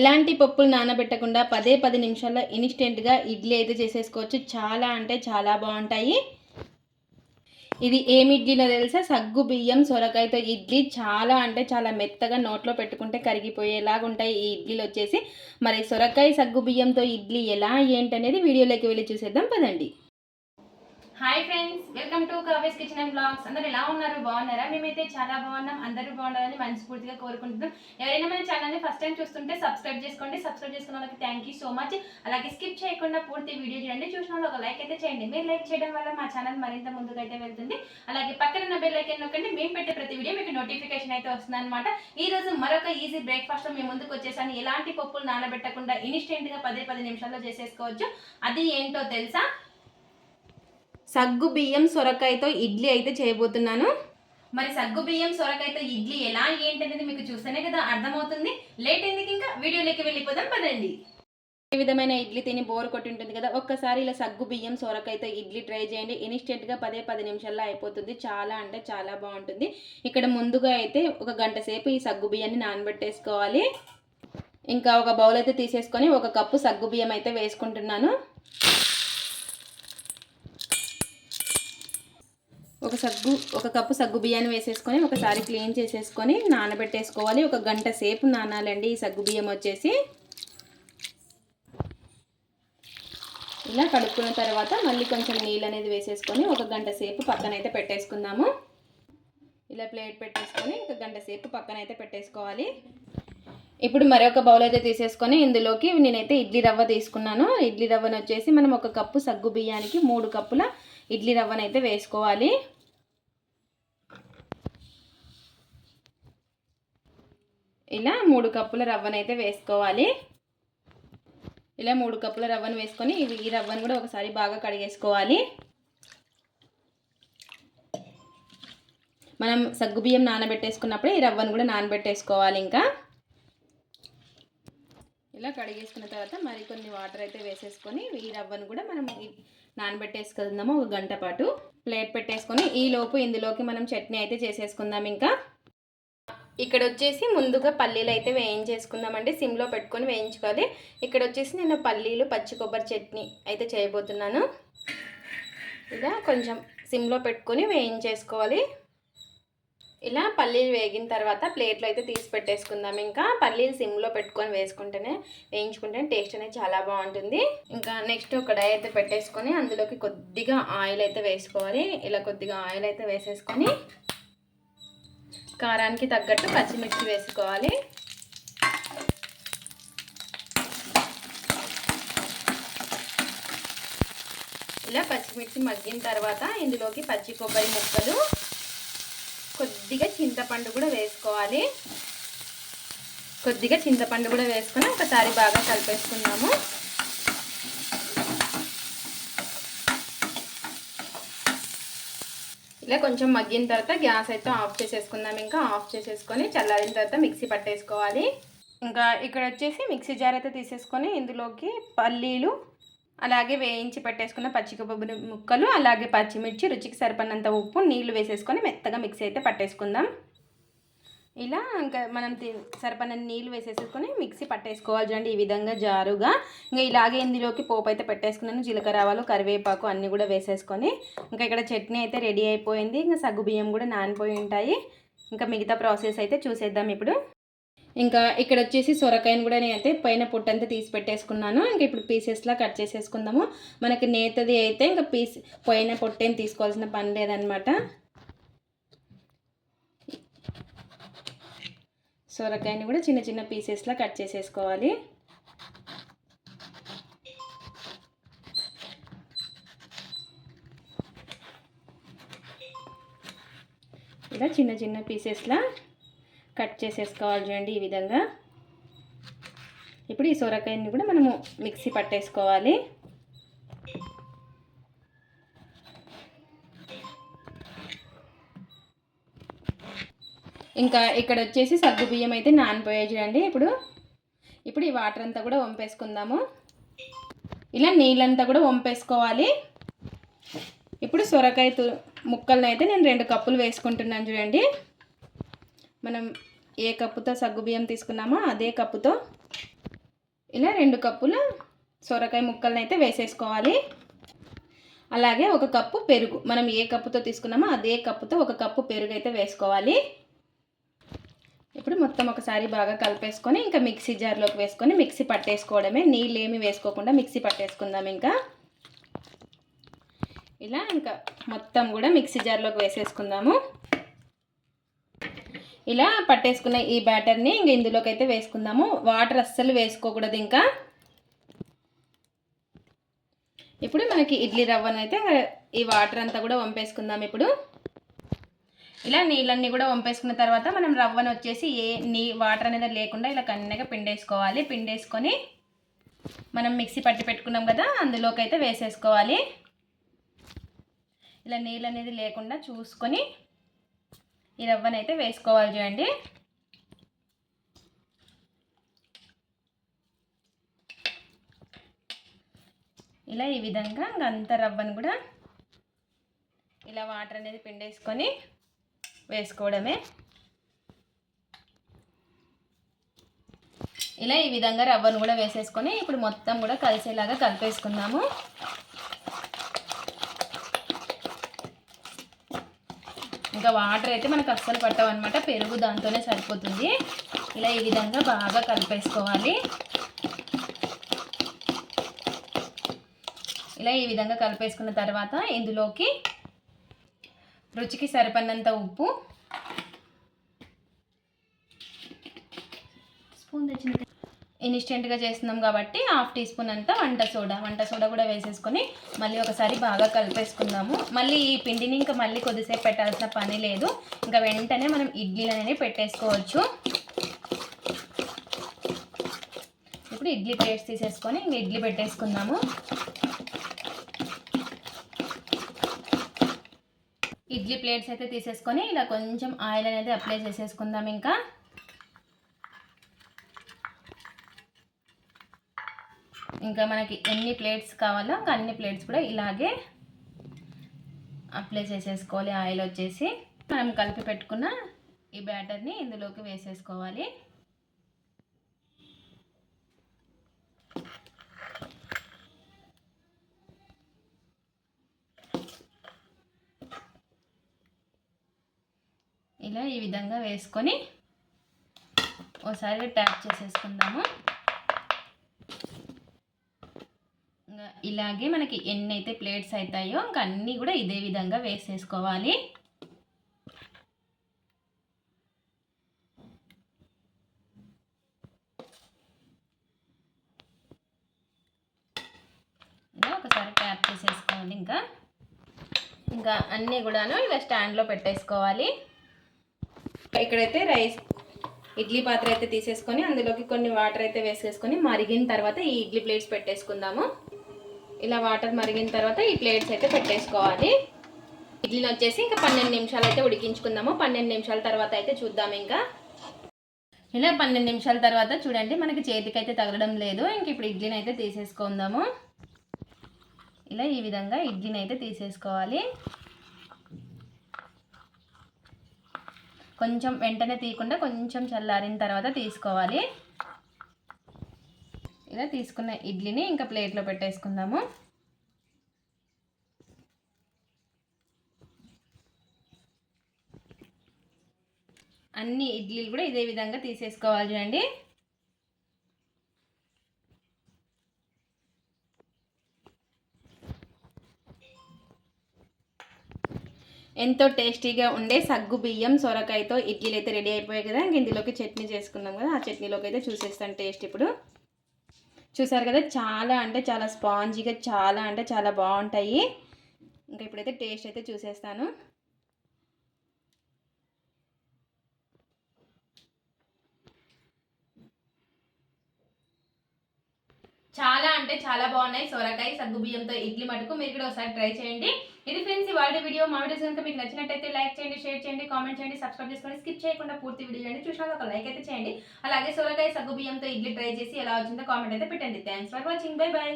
ఎలాంటి పప్పులు నానబెట్టకుండా పదే పది నిమిషాల్లో ఇన్స్టెంట్గా ఇడ్లీ అయితే చేసేసుకోవచ్చు. చాలా అంటే చాలా బాగుంటాయి. ఇది ఏమి ఇడ్లీలో తెలుసా? సగ్గు బియ్యం సొరకాయతో ఇడ్లీ. చాలా అంటే చాలా మెత్తగా నోట్లో పెట్టుకుంటే కరిగిపోయేలాగా ఉంటాయి ఈ ఇడ్లీలు వచ్చేసి. మరి సొరకాయ సగ్గు బియ్యంతో ఇడ్లీ ఎలా ఏంటనేది వీడియోలోకి వెళ్ళి చూసేద్దాం. పదండి. హాయ్ ఫ్రెండ్స్ వెల్కమ్ టు కవేస్ కిచెన్ అండ్ బ్లాగ్స్ అందరు ఎలా ఉన్నారు? బాగున్నారా? మేమైతే చాలా బాగున్నాం. అందరూ బాగుండాలని మనస్ఫూర్తిగా కోరుకుంటున్నాం. ఎవరైనా మన ఛానల్ని ఫస్ట్ టైం చూస్తుంటే సబ్స్క్రైబ్ చేసుకోండి. సబ్స్క్రైబ్ చేసుకున్న వాళ్ళకి థ్యాంక్ యూ సో మచ్ అలాగే స్కిప్ చేయకుండా పూర్తి వీడియో చూడండి. చూసిన వాళ్ళు ఒక లైక్ అయితే చేయండి. మీరు లైక్ చేయడం వల్ల మా ఛానల్ మరింత ముందుకు అయితే వెళ్తుంది. అలాగే పక్కన బెల్ ఐకన్ నొక్కండి. మేము పెట్టే ప్రతి వీడియో మీకు నోటిఫికేషన్ అయితే వస్తుంది అనమాట ఈ రోజు మరొక ఈజీ బ్రేక్ఫాస్ట్ మీ ముందుకు వచ్చేసాను. ఎలాంటి పప్పులు నానబెట్టకుండా ఇన్స్టెంట్గా పది పదే పది నిమిషాల్లో చేసేసుకోవచ్చు. అది ఏంటో తెలుసా? సగ్గు బియ్యం సొరకాయతో ఇడ్లీ అయితే చేయబోతున్నాను. మరి సగ్గు బియ్యం సొరకాయతో ఇడ్లీ ఎలా ఏంటనేది మీకు చూస్తేనే కదా అర్థమవుతుంది. లేట్ ఎందుకు ఇంకా? వీడియోలోకి వెళ్ళిపోదాం పదండి. ఏ విధమైన ఇడ్లీ తిని బోర్ కొట్టి ఉంటుంది కదా ఒక్కసారి ఇలా సగ్గు బియ్యం సొరకాయతో ఇడ్లీ ట్రై చేయండి. ఇన్స్టెంట్గా పదే పది నిమిషాల్లో అయిపోతుంది. చాలా అంటే చాలా బాగుంటుంది. ఇక్కడ ముందుగా అయితే ఒక గంట సేపు ఈ సగ్గు బియ్యాన్ని నానబెట్టేసుకోవాలి. ఇంకా ఒక బౌల్ అయితే తీసేసుకొని ఒక కప్పు సగ్గు బియ్యం అయితే వేసుకుంటున్నాను. ఒక సగ్గు ఒక కప్పు సగ్గు బియ్యాన్ని వేసేసుకొని ఒకసారి క్లీన్ చేసేసుకొని నానబెట్టేసుకోవాలి. ఒక గంట సేపు నానాలండి ఈ సగ్గు బియ్యం వచ్చేసి. ఇలా కడుక్కున్న తర్వాత మళ్ళీ కొంచెం నీళ్ళు అనేది వేసేసుకొని ఒక గంట సేపు పక్కనైతే పెట్టేసుకుందాము. ఇలా ప్లేట్ పెట్టేసుకొని ఒక గంట సేపు పక్కనైతే పెట్టేసుకోవాలి. ఇప్పుడు మరొక బౌల్ అయితే తీసేసుకొని ఇందులోకి నేనైతే ఇడ్లీ రవ్వ తీసుకున్నాను. ఇడ్లీ రవ్వను వచ్చేసి మనం ఒక కప్పు సగ్గు బియ్యానికి మూడు కప్పుల ఇడ్లీ రవ్వనైతే వేసుకోవాలి. ఇలా మూడు కప్పుల రవ్వనైతే వేసుకోవాలి. ఇలా మూడు కప్పుల రవ్వను వేసుకొని ఇవి ఈ రవ్వను కూడా ఒకసారి బాగా కడిగేసుకోవాలి. మనం సగ్గుబియ్యం నానబెట్టేసుకున్నప్పుడు ఈ రవ్వను కూడా నానబెట్టేసుకోవాలి ఇంకా. ఇలా కడిగేసుకున్న తర్వాత మరికొన్ని వాటర్ అయితే వేసేసుకొని ఈ రవ్వను కూడా మనం నానబెట్టేసుకుందాము ఒక గంట పాటు. ప్లేట్ పెట్టేసుకొని ఈ లోపు ఇందులోకి మనం చట్నీ అయితే చేసేసుకుందాం ఇంకా. ఇక్కడ వచ్చేసి ముందుగా పల్లీలు అయితే వేయించేసుకుందామండి సిమ్లో పెట్టుకొని వేయించుకోవాలి. ఇక్కడ వచ్చేసి నేను పల్లీలు పచ్చి కొబ్బరి చట్నీ అయితే చేయబోతున్నాను. ఇలా కొంచెం సిమ్లో పెట్టుకొని వేయించేసుకోవాలి. ఇలా పల్లీలు వేగిన తర్వాత ప్లేట్లో అయితే తీసి పెట్టేసుకుందాం. ఇంకా పల్లీలు సిమ్లో పెట్టుకొని వేసుకుంటేనే వేయించుకుంటేనే టేస్ట్ అనేది చాలా బాగుంటుంది. ఇంకా నెక్స్ట్ ఒక డై అయితే పెట్టేసుకొని అందులోకి కొద్దిగా ఆయిల్ అయితే వేసుకోవాలి. ఇలా కొద్దిగా ఆయిల్ అయితే వేసేసుకొని కారానికి తగ్గట్టు పచ్చిమిర్చి వేసుకోవాలి. ఇలా పచ్చిమిర్చి మగ్గిన తర్వాత ఇందులోకి పచ్చి కొబ్బరి ముక్కలు కొద్దిగా చింతపండు కూడా వేసుకోవాలి. కొద్దిగా చింతపండు కూడా వేసుకొని ఒకసారి బాగా కలిపేసుకున్నాము ఇలా కొంచెం మగ్గిన తర్వాత గ్యాస్ అయితే ఆఫ్ చేసేసుకుందాం. ఇంకా ఆఫ్ చేసేసుకొని చల్లారిన తర్వాత మిక్సీ పట్టేసుకోవాలి. ఇంకా ఇక్కడ వచ్చేసి మిక్సీ జార్ అయితే తీసేసుకొని ఇందులోకి పల్లీలు అలాగే వేయించి పెట్టేసుకున్న పచ్చికొబ్బరి ముక్కలు అలాగే పచ్చిమిర్చి రుచికి సరిపడినంత ఉప్పు నీళ్ళు వేసేసుకొని మెత్తగా మిక్సీ అయితే పట్టేసుకుందాం. ఇలా ఇంకా మనం సరిపడిన నీళ్ళు వేసేసుకొని మిక్సీ పట్టేసుకోవాలి చూడండి. ఈ విధంగా జారుగా ఇంకా ఇలాగే ఇందులోకి పోపు అయితే పెట్టేసుకున్నాను. జీలకర్ర ఆవాలు కరివేపాకు అన్నీ కూడా వేసేసుకొని ఇంకా ఇక్కడ చట్నీ అయితే రెడీ అయిపోయింది. ఇంకా సగ్గు బియ్యం కూడా నానిపోయి ఉంటాయి. ఇంకా మిగతా ప్రాసెస్ అయితే చూసేద్దాం ఇప్పుడు. ఇంకా ఇక్కడ వచ్చేసి సొరకాయను కూడా నేనైతే పైన పొట్టంతా తీసి పెట్టేసుకున్నాను. ఇంకా ఇప్పుడు పీసెస్లా కట్ చేసేసుకుందాము. మనకి నేతది అయితే ఇంకా పీస్ పైన పొట్టేం తీసుకోవాల్సిన పని లేదనమాట సొరకాయని కూడా చిన్న చిన్న పీసెస్లా కట్ చేసేసుకోవాలి. ఇలా చిన్న చిన్న పీసెస్లా కట్ చేసేసుకోవాలి చూడండి ఈ విధంగా. ఇప్పుడు ఈ సొరకాయని కూడా మనము మిక్సీ పట్టేసుకోవాలి. ఇంకా ఇక్కడ వచ్చేసి సగ్గు బియ్యం అయితే నానిపోయాయి చూడండి. ఇప్పుడు ఇప్పుడు ఈ వాటర్ అంతా కూడా వంపేసుకుందాము. ఇలా నీళ్ళంతా కూడా వంపేసుకోవాలి. ఇప్పుడు సొరకాయ ముక్కలను అయితే నేను రెండు కప్పులు వేసుకుంటున్నాను చూడండి. మనం ఏ కప్పుతో సగ్గు బియ్యం తీసుకున్నామో అదే కప్పుతో ఇలా రెండు కప్పులు సొరకాయ ముక్కలను అయితే వేసేసుకోవాలి. అలాగే ఒక కప్పు పెరుగు మనం ఏ కప్పుతో తీసుకున్నామో అదే కప్పుతో ఒక కప్పు పెరుగు అయితే వేసుకోవాలి. ఇప్పుడు మొత్తం ఒకసారి బాగా కలిపేసుకొని ఇంకా మిక్సీ జార్లోకి వేసుకొని మిక్సీ పట్టేసుకోవడమే. నీళ్ళు ఏమి వేసుకోకుండా మిక్సీ పట్టేసుకుందాం ఇంకా. ఇలా ఇంకా మొత్తం కూడా మిక్సీ జార్లోకి వేసేసుకుందాము. ఇలా పట్టేసుకున్న ఈ బ్యాటర్ని ఇంక ఇందులోకి అయితే వేసుకుందాము. వాటర్ అస్సలు వేసుకోకూడదు ఇంకా. ఇప్పుడు మనకి ఇడ్లీ రవ్వను అయితే ఈ వాటర్ అంతా కూడా వంపేసుకుందాం ఇప్పుడు. ఇలా నీళ్ళన్నీ కూడా వంపేసుకున్న తర్వాత మనం రవ్వను వచ్చేసి ఏ నీ వాటర్ అనేది లేకుండా ఇలా కన్నగా పిండేసుకోవాలి. పిండేసుకొని మనం మిక్సీ పట్టి పెట్టుకున్నాం కదా అందులోకి అయితే వేసేసుకోవాలి. ఇలా నీళ్ళు అనేది లేకుండా చూసుకొని ఈ రవ్వను అయితే వేసుకోవాలి చూడండి. ఇలా ఈ విధంగా అంత రవ్వను కూడా ఇలా వాటర్ అనేది పిండేసుకొని వేసుకోవడమే. ఇలా ఈ విధంగా రవ్వను కూడా వేసేసుకొని ఇప్పుడు మొత్తం కూడా కలిసేలాగా కలిపేసుకుందాము. ఇంకా వాటర్ అయితే మనకు అస్సలు పట్టవన్నమాట పెరుగు దాంతోనే సరిపోతుంది. ఇలా ఈ విధంగా బాగా కలిపేసుకోవాలి. ఇలా ఈ విధంగా కలిపేసుకున్న తర్వాత ఇందులోకి రుచికి సరిపడినంత ఉప్పు. స్పూన్ తెచ్చిన ఇన్స్టెంట్గా చేస్తున్నాం కాబట్టి హాఫ్ టీ స్పూన్ అంతా వంట సోడా. వంట సోడా కూడా వేసేసుకొని మళ్ళీ ఒకసారి బాగా కలిపేసుకుందాము. మళ్ళీ ఈ పిండిని ఇంకా మళ్ళీ కొద్దిసేపు పెట్టాల్సిన పని లేదు. ఇంకా వెంటనే మనం ఇడ్లీలు అనేది పెట్టేసుకోవచ్చు. ఇప్పుడు ఇడ్లీ ప్లేట్స్ తీసేసుకొని ఇంక ఇడ్లీ పెట్టేసుకుందాము. ఇడ్లీ ప్లేట్స్ అయితే తీసేసుకొని ఇలా కొంచెం ఆయిల్ అనేది అప్లై చేసేసుకుందాం ఇంకా. ఇంకా మనకి ఎన్ని ప్లేట్స్ కావాలో ఇంకా అన్ని ప్లేట్స్ కూడా ఇలాగే అప్లై చేసేసుకోవాలి. ఆయిల్ వచ్చేసి మనం కలిపి పెట్టుకున్న ఈ బ్యాటర్ని ఇందులోకి వేసేసుకోవాలి. ఇలా ఈ విధంగా వేసుకొని ఒకసారి ట్యాప్ చేసేసుకుందాము. ఇలాగే మనకి ఎన్ని అయితే ప్లేట్స్ అవుతాయో ఇంకా అన్నీ కూడా ఇదే విధంగా వేసేసుకోవాలి. ఒకసారి ట్యాప్ చేసేసుకోవాలి ఇంకా. ఇంకా అన్నీ కూడాను ఇలా స్టాండ్లో పెట్టేసుకోవాలి. ఇక్కడైతే రైస్ ఇడ్లీ పాత్ర అయితే తీసేసుకొని అందులోకి కొన్ని వాటర్ అయితే వేసేసుకొని మరిగిన తర్వాత ఈ ఇడ్లీ ప్లేట్స్ పెట్టేసుకుందాము. ఇలా వాటర్ మరిగిన తర్వాత ఈ ప్లేట్స్ అయితే పెట్టేసుకోవాలి. ఇడ్లీని వచ్చేసి ఇంకా పన్నెండు నిమిషాలు అయితే ఉడికించుకుందాము. పన్నెండు నిమిషాల తర్వాత అయితే చూద్దాం ఇంకా. ఇలా పన్నెండు నిమిషాల తర్వాత చూడండి మనకి చేతికి అయితే తగలడం లేదు. ఇంక ఇప్పుడు ఇడ్లీని అయితే తీసేసుకుందాము. ఇలా ఈ విధంగా ఇడ్లీని అయితే తీసేసుకోవాలి. కొంచెం వెంటనే తీయకుండా కొంచెం చల్లారిన తర్వాత తీసుకోవాలి. ఇలా తీసుకున్న ఇడ్లీని ఇంకా ప్లేట్లో పెట్టేసుకుందాము. అన్ని ఇడ్లీలు కూడా ఇదే విధంగా తీసేసుకోవాలి చూడండి. ఎంతో టేస్టీగా ఉండే సగ్గు బియ్యం సొరకాయతో ఇడ్లీలు అయితే రెడీ అయిపోయాయి కదా. ఇందులోకి చట్నీ చేసుకున్నాం కదా. ఆ చట్నీలోకి అయితే చూసేస్తాను టేస్ట్ ఇప్పుడు. చూసారు కదా చాలా అంటే చాలా స్పాంజీగా చాలా అంటే చాలా బాగుంటాయి. ఇంకా ఇప్పుడైతే టేస్ట్ అయితే చూసేస్తాను. చాలా అంటే చాలా బాగున్నాయి. సొరకాయ సగ్గు బియ్యంతో ఇడ్లీ మటుకు మీరు కూడా ఒకసారి ట్రై చేయండి. ఇది ఫ్రెండ్స్ ఇవాళ వీడియో. మా వీడియోస్ కనుక మీకు నచ్చినట్టయితే లైక్ చేయండి షేర్ చేయండి కామెంట్ చేయండి సబ్స్క్రైబ్ చేసుకొని స్కిప్ చేయకుండా పూర్తి వీడియో అండి చూసినా ఒక లైక్ అయితే చేయండి. అలాగే సొరకాయ సగ్గు బియ్యంతో ఇడ్లీ ట్రై చేసి ఎలా వచ్చిందో కామెంట్ అయితే పెట్టండి. Thanks for watching bye bye